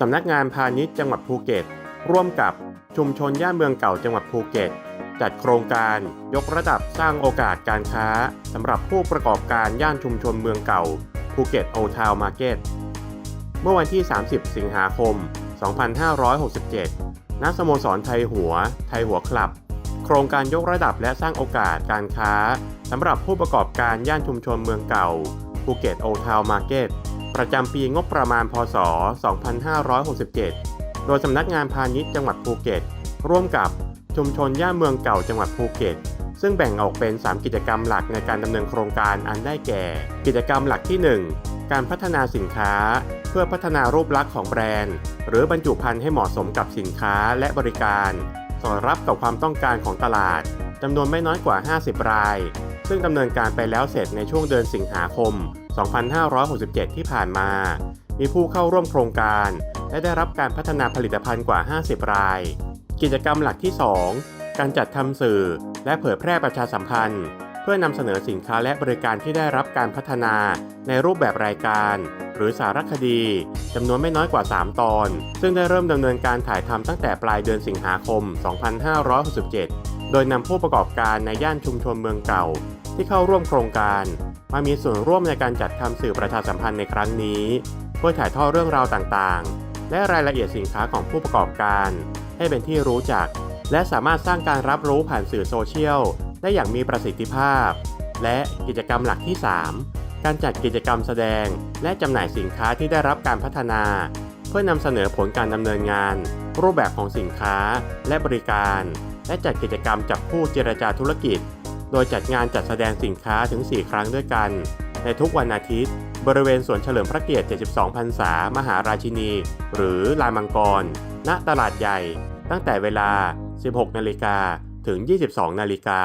สำนักงานพาณิชย์จังหวัดภูเก็ต ร่วมกับชุมชนย่านเมืองเก่าจังหวัดภูเก็ต จัดโครงการยกระดับสร้างโอกาสการค้าสำหรับผู้ประกอบการย่านชุมชนเมืองเก่าภูเก็ตโอทาวมาร์เก็ตเมื่อวันที่ 30 สิงหาคม 2567 ณ สโมสรไทยหัว ไทยหัวคลับ โครงการยกระดับและสร้างโอกาสการค้าสำหรับผู้ประกอบการย่านชุมชนเมืองเก่าภูเก็ตโอทาวมาร์เก็ต ประจำปีงบประมาณพศ 2567 โดยสำนักงานพาณิชย์จังหวัดภูเก็ต ร่วมกับชุมชนย่านเมืองเก่าจังหวัดภูเก็ต ซึ่งแบ่งออกเป็น 3 กิจกรรมหลักในการดำเนินโครงการอันได้แก่ กิจกรรมหลักที่ 1 การพัฒนาสินค้า เพื่อพัฒนารูปลักษณ์ของแบรนด์ หรือบรรจุภัณฑ์ให้เหมาะสมกับสินค้าและบริการ สอดรับกับความต้องการของตลาด จำนวนไม่น้อยกว่า 50 ราย ซึ่งดำเนินการไปแล้วเสร็จในช่วงเดือนสิงหาคม 2567 ที่ผ่านมา มีผู้เข้าร่วมโครงการ และได้รับการพัฒนาผลิตภัณฑ์กว่า 50 ราย กิจกรรมหลักที่ 2 การจัดทำสื่อ และเผยแพร่ประชาสัมพันธ์ เพื่อนำเสนอสินค้าและบริการที่ได้รับการพัฒนาในรูปแบบรายการ หรือสารคดีจำนวนไม่น้อยกว่า 3 ตอน ซึ่งได้เริ่มดำเนินการถ่ายทำตั้งแต่ปลายเดือนสิงหาคม 2567 โดยนำผู้ประกอบการในย่านชุมชนเมืองเก่า ที่เข้าร่วมโครงการ มามีส่วนร่วมในการจัดทำสื่อประชาสัมพันธ์ในครั้งนี้ เพื่อถ่ายทอดเรื่องราวต่างๆ และรายละเอียดสินค้าของผู้ประกอบการ ให้เป็นที่รู้จัก และสามารถสร้างการรับรู้ผ่านสื่อโซเชียลได้อย่างมีประสิทธิภาพ และกิจกรรมหลักที่ 3 การจัดกิจกรรมแสดง และจำหน่ายสินค้าที่ได้รับการพัฒนา เพื่อนำเสนอผลการดำเนินงาน รูปแบบของสินค้าและบริการ และจัดกิจกรรมจับผู้เจรจาธุรกิจ โดยจัดงานจัดแสดงสินค้าถึง 4 ครั้งด้วยกัน ในทุกวันอาทิตย์ บริเวณสวนเฉลิมพระเกียรติ 72 พรรษา มหาราชินี หรือลานมังกร ณ ตลาดใหญ่ ตั้งแต่เวลา 16 นาฬิกาถึง 22 นาฬิกา